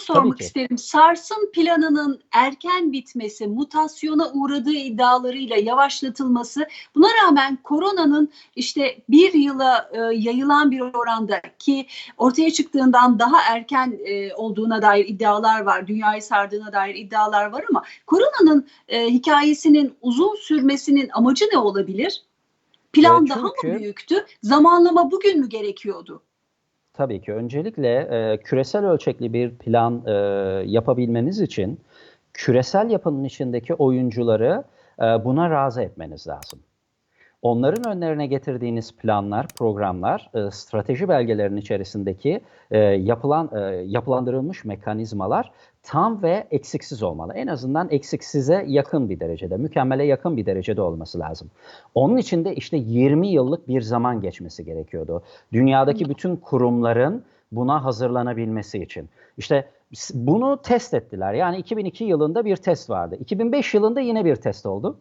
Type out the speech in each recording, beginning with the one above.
şunu sormak isterim. SARS'ın planının erken bitmesi, mutasyona uğradığı iddialarıyla yavaşlatılması, buna rağmen koronanın işte bir yıla e, yayılan bir oranda ki ortaya çıktığından daha erken e, olduğuna dair iddialar var, dünyayı sardığına dair iddialar var ama koronanın e, hikayesinin uzun sürmesinin amacı ne olabilir? Plan çünkü, daha mı büyüktü? Zamanlama bugün mü gerekiyordu? Tabii ki. Öncelikle e, küresel ölçekli bir plan e, yapabilmeniz için küresel yapının içindeki oyuncuları e, buna razı etmeniz lazım. Onların önlerine getirdiğiniz planlar, programlar, e, strateji belgelerinin içerisindeki e, yapılan e, yapılandırılmış mekanizmalar tam ve eksiksiz olmalı. En azından eksiksize yakın bir derecede, mükemmele yakın bir derecede olması lazım. Onun için de işte 20 yıllık bir zaman geçmesi gerekiyordu. Dünyadaki bütün kurumların buna hazırlanabilmesi için. İşte bunu test ettiler. Yani 2002 yılında bir test vardı. 2005 yılında yine bir test oldu.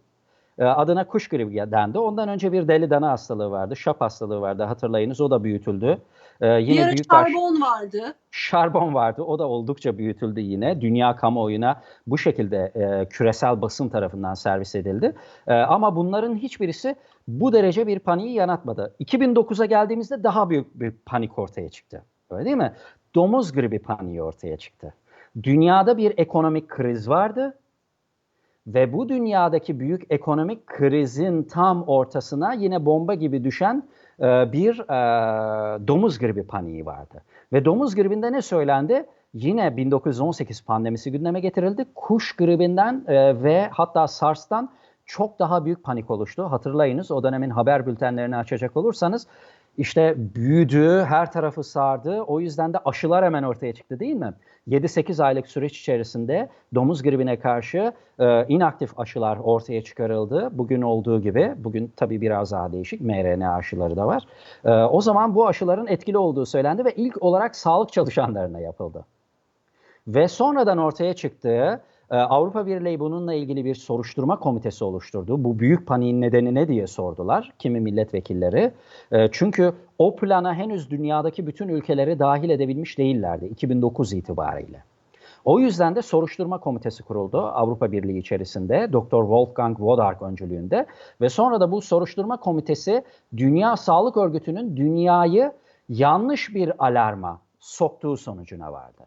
Ee, adına kuş gribi dendi. Ondan önce bir deli dana hastalığı vardı, şap hastalığı vardı hatırlayınız o da büyütüldü. Ee, yine bir büyük şarbon vardı. Şarbon vardı. O da oldukça büyütüldü yine. Dünya kamuoyuna bu şekilde e, küresel basın tarafından servis edildi. E, ama bunların hiçbirisi bu derece bir paniği yanatmadı. 2009'a geldiğimizde daha büyük bir panik ortaya çıktı. Öyle değil mi? Domuz gribi paniği ortaya çıktı. Dünyada bir ekonomik kriz vardı ve bu dünyadaki büyük ekonomik krizin tam ortasına yine bomba gibi düşen e, bir e, domuz gribi paniği vardı. Ve domuz gribinde ne söylendi? Yine 1918 pandemisi gündeme getirildi. Kuş gribinden e, ve hatta SARS'tan çok daha büyük panik oluştu. Hatırlayınız o dönemin haber bültenlerini açacak olursanız işte büyüdü, her tarafı sardı. O yüzden de aşılar hemen ortaya çıktı değil mi? 7-8 aylık süreç içerisinde domuz gribine karşı e, inaktif aşılar ortaya çıkarıldı. Bugün olduğu gibi, bugün tabii biraz daha değişik mRNA aşıları da var. E, o zaman bu aşıların etkili olduğu söylendi ve ilk olarak sağlık çalışanlarına yapıldı. Ve sonradan ortaya çıktığı ee, Avrupa Birliği bununla ilgili bir soruşturma komitesi oluşturdu. Bu büyük paniğin nedeni ne diye sordular kimi milletvekilleri. Ee, çünkü o plana henüz dünyadaki bütün ülkeleri dahil edebilmiş değillerdi 2009 itibariyle. O yüzden de soruşturma komitesi kuruldu Avrupa Birliği içerisinde Dr. Wolfgang Wodark öncülüğünde ve sonra da bu soruşturma komitesi Dünya Sağlık Örgütü'nün dünyayı yanlış bir alarma soktuğu sonucuna vardı.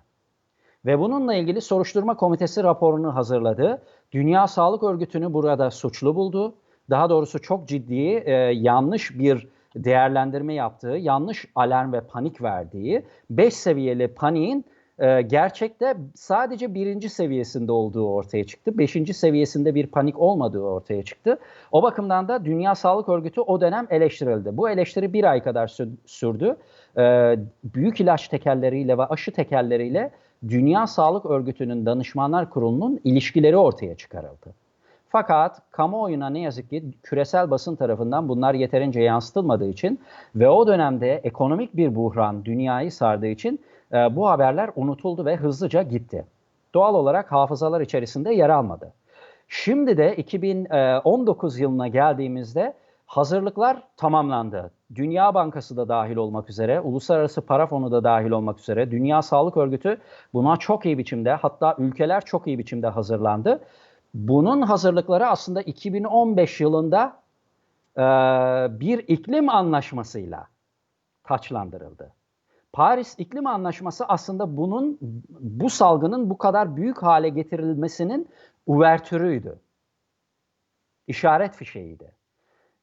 Ve bununla ilgili soruşturma komitesi raporunu hazırladı. Dünya Sağlık Örgütü'nü burada suçlu buldu. Daha doğrusu çok ciddi e, yanlış bir değerlendirme yaptığı, yanlış alarm ve panik verdiği 5 seviyeli paniğin e, gerçekte sadece birinci seviyesinde olduğu ortaya çıktı. Beşinci seviyesinde bir panik olmadığı ortaya çıktı. O bakımdan da Dünya Sağlık Örgütü o dönem eleştirildi. Bu eleştiri bir ay kadar sürdü. E, büyük ilaç tekerleriyle ve aşı tekerleriyle Dünya Sağlık Örgütü'nün Danışmanlar Kurulu'nun ilişkileri ortaya çıkarıldı. Fakat kamuoyuna ne yazık ki küresel basın tarafından bunlar yeterince yansıtılmadığı için ve o dönemde ekonomik bir buhran dünyayı sardığı için e, bu haberler unutuldu ve hızlıca gitti. Doğal olarak hafızalar içerisinde yer almadı. Şimdi de 2019 yılına geldiğimizde hazırlıklar tamamlandı. Dünya Bankası da dahil olmak üzere, Uluslararası Para Fonu da dahil olmak üzere, Dünya Sağlık Örgütü buna çok iyi biçimde, hatta ülkeler çok iyi biçimde hazırlandı. Bunun hazırlıkları aslında 2015 yılında e, bir iklim anlaşmasıyla taçlandırıldı. Paris İklim Anlaşması aslında bunun bu salgının bu kadar büyük hale getirilmesinin uvertürüydü. İşaret fişeğiydi.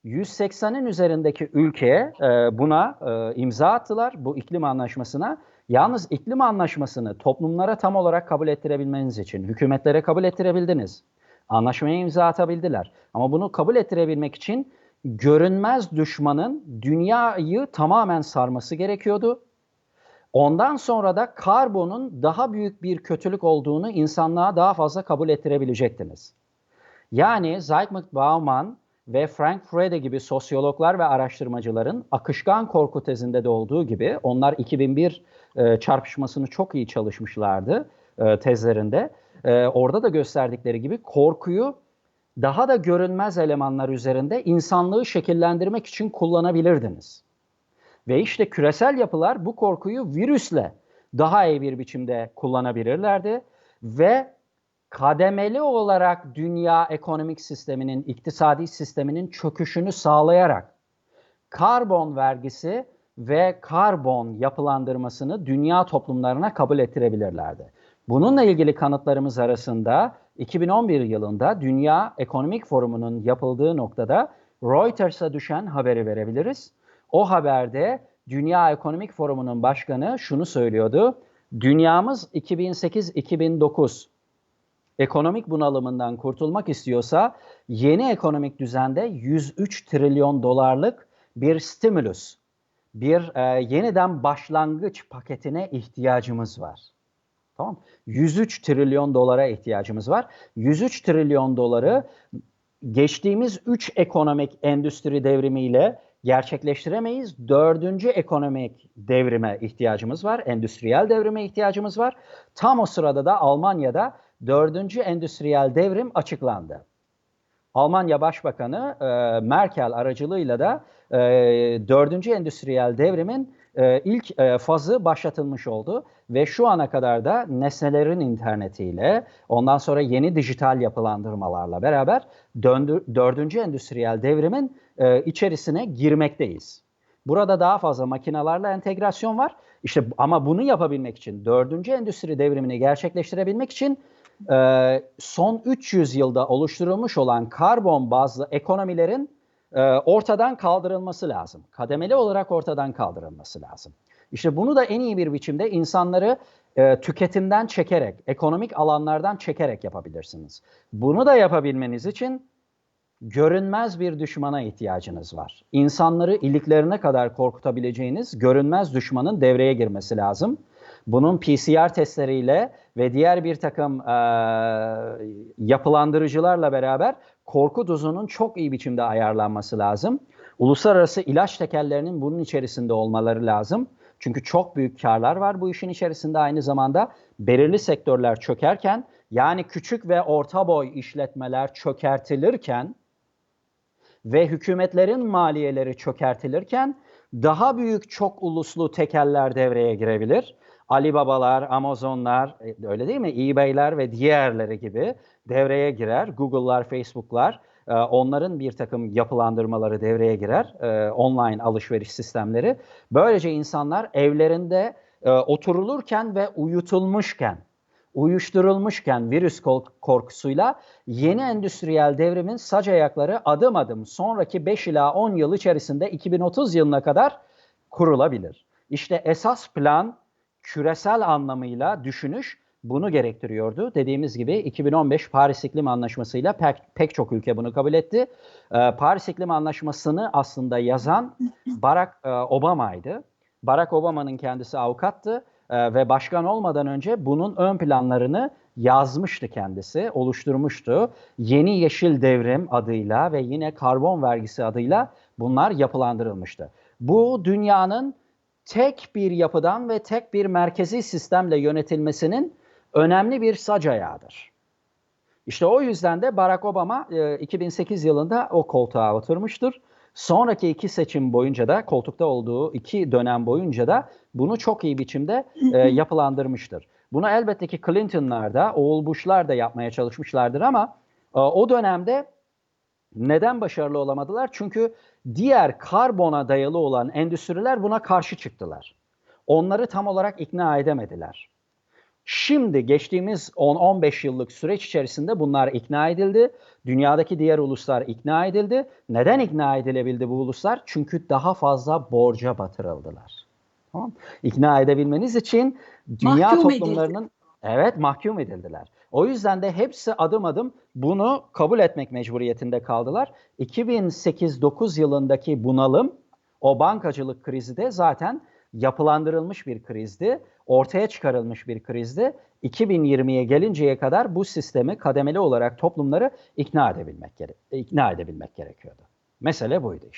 180'in üzerindeki ülkeye e, buna e, imza attılar bu iklim anlaşmasına. Yalnız iklim anlaşmasını toplumlara tam olarak kabul ettirebilmeniz için hükümetlere kabul ettirebildiniz. Anlaşmaya imza atabildiler. Ama bunu kabul ettirebilmek için görünmez düşmanın dünyayı tamamen sarması gerekiyordu. Ondan sonra da karbonun daha büyük bir kötülük olduğunu insanlığa daha fazla kabul ettirebilecektiniz. Yani Zygmunt Bauman ve Frank Frede gibi sosyologlar ve araştırmacıların akışkan korku tezinde de olduğu gibi onlar 2001 e, çarpışmasını çok iyi çalışmışlardı e, tezlerinde. E, orada da gösterdikleri gibi korkuyu daha da görünmez elemanlar üzerinde insanlığı şekillendirmek için kullanabilirdiniz. Ve işte küresel yapılar bu korkuyu virüsle daha iyi bir biçimde kullanabilirlerdi ve kademeli olarak dünya ekonomik sisteminin, iktisadi sisteminin çöküşünü sağlayarak karbon vergisi ve karbon yapılandırmasını dünya toplumlarına kabul ettirebilirlerdi. Bununla ilgili kanıtlarımız arasında 2011 yılında Dünya Ekonomik Forumu'nun yapıldığı noktada Reuters'a düşen haberi verebiliriz. O haberde Dünya Ekonomik Forumu'nun başkanı şunu söylüyordu. Dünyamız 2008-2009 ekonomik bunalımından kurtulmak istiyorsa yeni ekonomik düzende 103 trilyon dolarlık bir stimulus, bir e, yeniden başlangıç paketine ihtiyacımız var. Tamam 103 trilyon dolara ihtiyacımız var. 103 trilyon doları geçtiğimiz 3 ekonomik endüstri devrimiyle gerçekleştiremeyiz. Dördüncü ekonomik devrime ihtiyacımız var. Endüstriyel devrime ihtiyacımız var. Tam o sırada da Almanya'da dördüncü endüstriyel devrim açıklandı. Almanya Başbakanı e, Merkel aracılığıyla da e, dördüncü endüstriyel devrimin e, ilk e, fazı başlatılmış oldu ve şu ana kadar da nesnelerin internetiyle ondan sonra yeni dijital yapılandırmalarla beraber döndü, dördüncü endüstriyel devrimin e, içerisine girmekteyiz. Burada daha fazla makinalarla entegrasyon var. İşte ama bunu yapabilmek için, dördüncü endüstri devrimini gerçekleştirebilmek için e, son 300 yılda oluşturulmuş olan karbon bazlı ekonomilerin e, ortadan kaldırılması lazım. Kademeli olarak ortadan kaldırılması lazım. İşte bunu da en iyi bir biçimde insanları e, tüketimden çekerek, ekonomik alanlardan çekerek yapabilirsiniz. Bunu da yapabilmeniz için görünmez bir düşmana ihtiyacınız var. İnsanları iliklerine kadar korkutabileceğiniz görünmez düşmanın devreye girmesi lazım. Bunun PCR testleriyle ve diğer bir takım e, yapılandırıcılarla beraber korku dozunun çok iyi biçimde ayarlanması lazım. Uluslararası ilaç tekellerinin bunun içerisinde olmaları lazım. Çünkü çok büyük karlar var bu işin içerisinde aynı zamanda. Belirli sektörler çökerken yani küçük ve orta boy işletmeler çökertilirken ve hükümetlerin maliyeleri çökertilirken daha büyük çok uluslu tekeller devreye girebilir. Alibabalar, Amazonlar, e, öyle değil mi? eBay'ler ve diğerleri gibi devreye girer. Google'lar, Facebook'lar, e, onların bir takım yapılandırmaları devreye girer. E, online alışveriş sistemleri. Böylece insanlar evlerinde oturulurken ve uyutulmuşken, uyuşturulmuşken virüs korkusuyla yeni endüstriyel devrimin sac ayakları adım adım sonraki 5 ila 10 yıl içerisinde 2030 yılına kadar kurulabilir. İşte esas plan küresel anlamıyla düşünüş bunu gerektiriyordu. Dediğimiz gibi 2015 Paris İklim Anlaşması'yla pek, pek çok ülke bunu kabul etti. Ee, Paris İklim Anlaşması'nı aslında yazan Barack e, Obama'ydı. Barack Obama'nın kendisi avukattı e, ve başkan olmadan önce bunun ön planlarını yazmıştı kendisi, oluşturmuştu. Yeni Yeşil Devrim adıyla ve yine karbon vergisi adıyla bunlar yapılandırılmıştı. Bu dünyanın tek bir yapıdan ve tek bir merkezi sistemle yönetilmesinin önemli bir sac ayağıdır. İşte o yüzden de Barack Obama 2008 yılında o koltuğa oturmuştur. Sonraki iki seçim boyunca da koltukta olduğu iki dönem boyunca da bunu çok iyi biçimde e, yapılandırmıştır. Bunu elbette ki Clinton'lar da, oğul Bush'lar da yapmaya çalışmışlardır ama e, o dönemde neden başarılı olamadılar? Çünkü diğer karbona dayalı olan endüstriler buna karşı çıktılar. Onları tam olarak ikna edemediler. Şimdi geçtiğimiz 10-15 yıllık süreç içerisinde bunlar ikna edildi. Dünyadaki diğer uluslar ikna edildi. Neden ikna edilebildi bu uluslar? Çünkü daha fazla borca batırıldılar. Tamam? İkna edebilmeniz için dünya mahkum toplumlarının edildi. evet mahkum edildiler. O yüzden de hepsi adım adım bunu kabul etmek mecburiyetinde kaldılar. 2008-9 yılındaki bunalım o bankacılık krizi de zaten yapılandırılmış bir krizdi. Ortaya çıkarılmış bir krizdi. 2020'ye gelinceye kadar bu sistemi kademeli olarak toplumları ikna edebilmek, ikna edebilmek gerekiyordu. Mesele buydu işte.